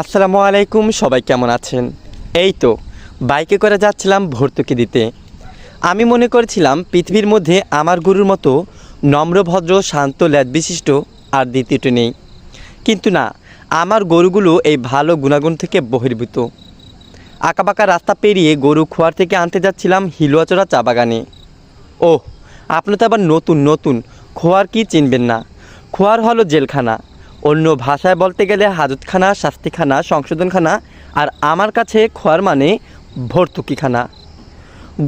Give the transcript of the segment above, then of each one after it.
আসসালামু আলাইকুম, সবাই কেমন আছেন? এই তো, বাইকে করে যাচ্ছিলাম ভর্তুকি দিতে। আমি মনে করেছিলাম পৃথিবীর মধ্যে আমার গুরুর মতো নম্রভদ্র শান্ত, ল্যাদ বিশিষ্ট আর দ্বিতীয়টি নেই। কিন্তু না, আমার গরুগুলো এই ভালো গুণাগুণ থেকে বহির্ভূত। আঁকাবাঁকা রাস্তা পেরিয়ে গরু খোয়ার থেকে আনতে যাচ্ছিলাম হিলুয়াচড়া চা বাগানে। ওহ, আপনি তো আবার নতুন নতুন, খোয়ার কি চিনবেন না? খোয়ার হলো জেলখানা। অন্য ভাষায় বলতে গেলে হাজতখানা, শাস্তিখানা, সংশোধনখানা আর আমার কাছে খোয়ার মানে ভর্তুকিখানা।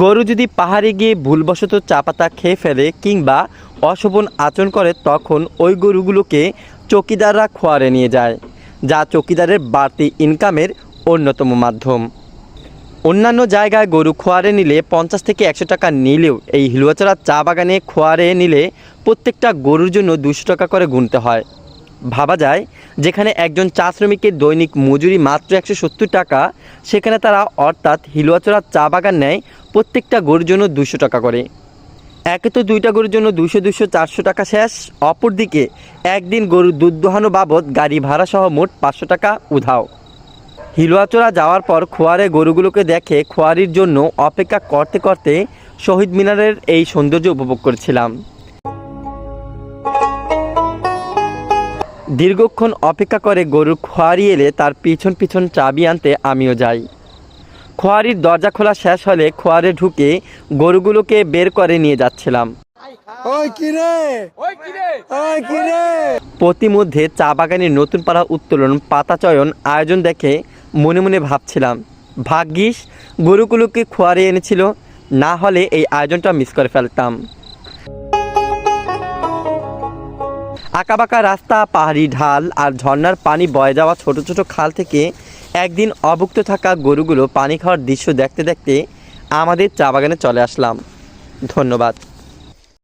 গরু যদি পাহাড়ে গিয়ে ভুলবশত চা পাতা খেয়ে ফেলে কিংবা অশোভন আচরণ করে, তখন ওই গরুগুলোকে চকিদাররা খোয়ারে নিয়ে যায়, যা চকিদারের বাড়তি ইনকামের অন্যতম মাধ্যম। অন্যান্য জায়গায় গরু খোয়ারে নিলে পঞ্চাশ থেকে একশো টাকা নিলেও এই হিলুয়াচড়া চা বাগানে খোয়ারে নিলে প্রত্যেকটা গরুর জন্য দুশো টাকা করে গুনতে হয়। ভাবা যায়, যেখানে একজন চা শ্রমিকের দৈনিক মজুরি মাত্র একশো সত্তর টাকা, সেখানে তারা অর্থাৎ হিলুয়াচড়া চা বাগান নেয় প্রত্যেকটা গরুর জন্য দুশো টাকা করে। একে তো দুইটা গরুর জন্য দুশো দুশো চারশো টাকা শেষ, অপরদিকে একদিন গরুর দুধ দোহানো বাবদ গাড়ি ভাড়া সহ মোট পাঁচশো টাকা উধাও। হিলুয়াচড়া যাওয়ার পর খোয়ারে গরুগুলোকে দেখে খোয়ারির জন্য অপেক্ষা করতে করতে শহীদ মিনারের এই সৌন্দর্য উপভোগ করছিলাম। দীর্ঘক্ষণ অপেক্ষা করে গরু খোয়ারি এলে তার পিছন পিছন চাবি আনতে আমিও যাই। খোয়ারির দরজা খোলা শেষ হলে খোয়ারে ঢুকে গরুগুলোকে বের করে নিয়ে যাচ্ছিলাম। প্রতিমধ্যে চা বাগানের নতুন পাড়া উত্তোলন পাতা চয়ন আয়োজন দেখে মনে মনে ভাবছিলাম ভাগ্যিস গরুগুলোকে খোয়ারে এনেছিল না হলে এই আয়োজনটা মিস করে ফেলতাম। আঁকাবাঁকা রাস্তা, পাহাড়ি ঢাল আর ঝর্নার পানি বয়ে যাওয়া ছোট ছোট খাল থেকে একদিন অভুক্ত থাকা গরুগুলো পানি খাওয়ার দৃশ্য দেখতে দেখতে আমাদের চা বাগানে চলে আসলাম। ধন্যবাদ।